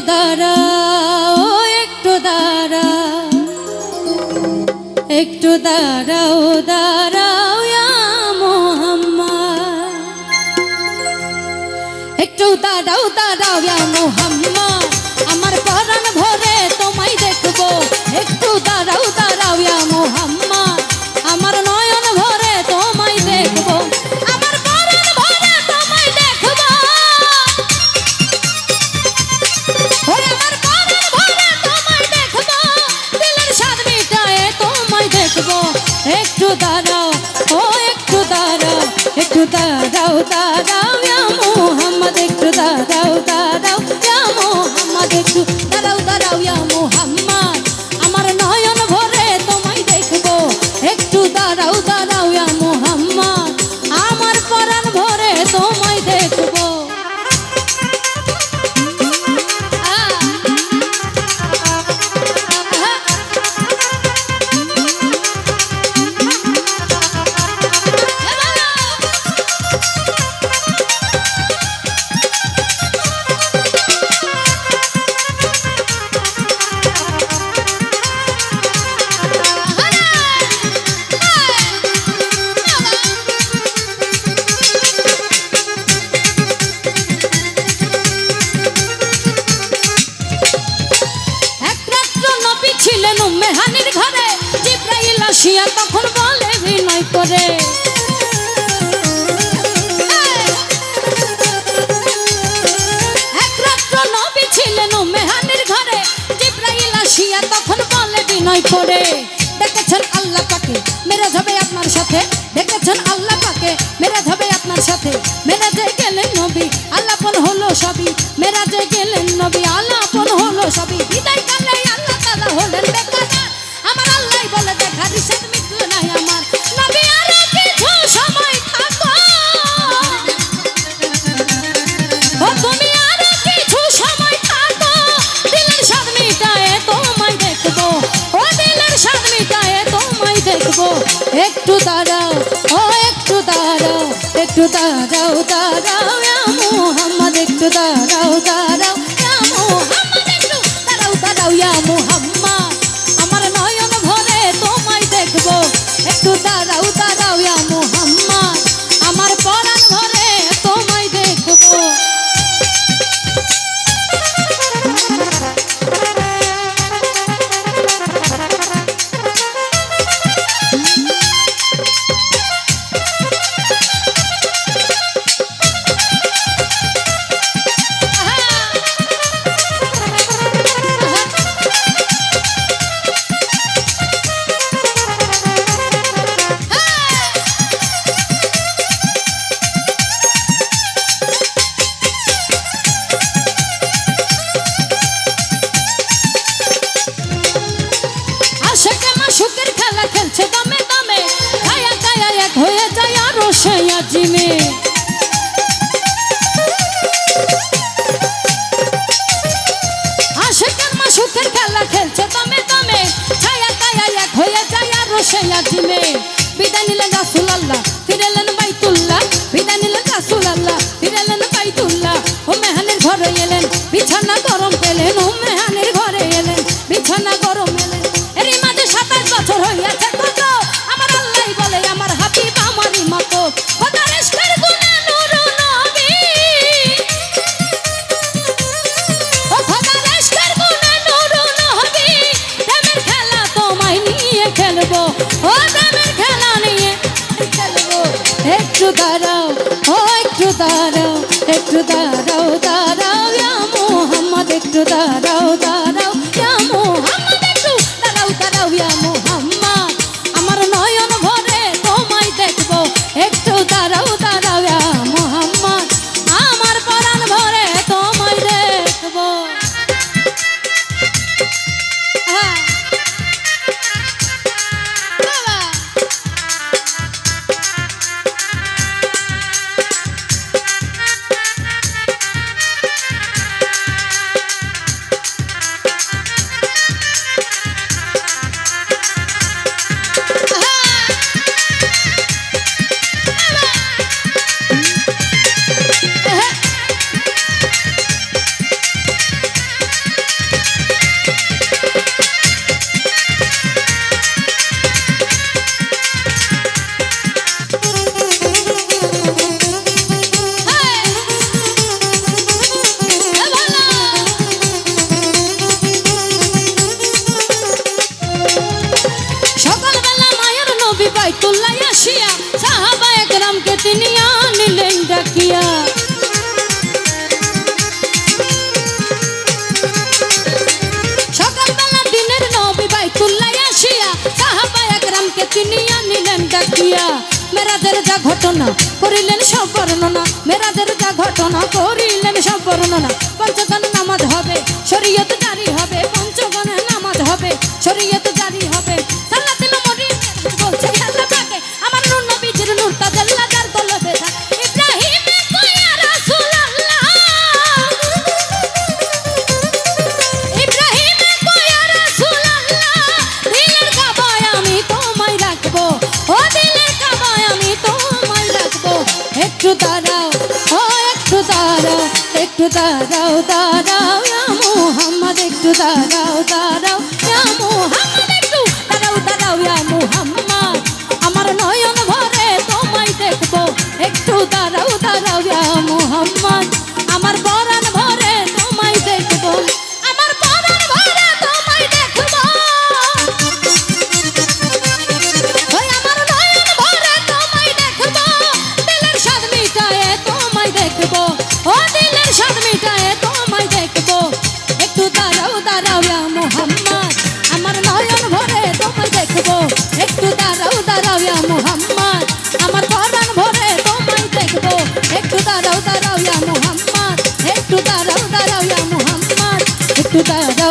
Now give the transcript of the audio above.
দাঁড়া একটু দাঁড়া। একটু দাঁড়াও দাঁড়াও মোহাম্মা একটু দাঁড়াও দাঁড়াও মোহাম্মা নয় করে। দেখেছেন আল্লাহ তাকে মেরে যাবে আপনার সাথে। দেখেছেন একটু দাঁড়াও, ও একটু দাঁড়াও একটু দাঁড়াও দাঁড়াও মোহাম্মদ একটু দাঁড়াও দাঁড়াও মোহাম্মদ একটু দাঁড়াও দাঁড়াও মোহাম্মদ। আমার নয়ন ভরে তোমায় দেখব, একটু দাঁড়াও। মায়া জিমে আশেকের মা সুখের খেলা খেলছে দমে দমে ছায়া কায়া এক হয়ে যায় আর রোসাইয়া জিমে বিদায় নিলেন রাসুল আল্লাহ ফিরেলেন বাইতুল্লাহ ঘরে এলেন। বিছানা একটু দাঁড়াও ও একটু দাঁড়াও একটু দাঁড়াও দাঁড়াও মোহাম্মদ একটু দাঁড়াও দাঁড়াও বর্ণনা করিলেন সব বর্ণনা। মেরাদের যা ঘটনা করিলেন সব বর্ণনা। পঞ্চকান নামাজ হবে শরীয়ত একটু দাঁড়াও, ও একটু দাঁড়াও একটু দাঁড়াও দাঁড়াও মোহাম্মদ একটু দাঁড়াও দাঁড়াও মোহাম্মদ একটু দাঁড়াও দাঁড়াও মোহাম্মদ। আমার নয়ন ভরে তোমায় দেখব, একটু দাঁড়াও দাঁড়াও মোহাম্মদ।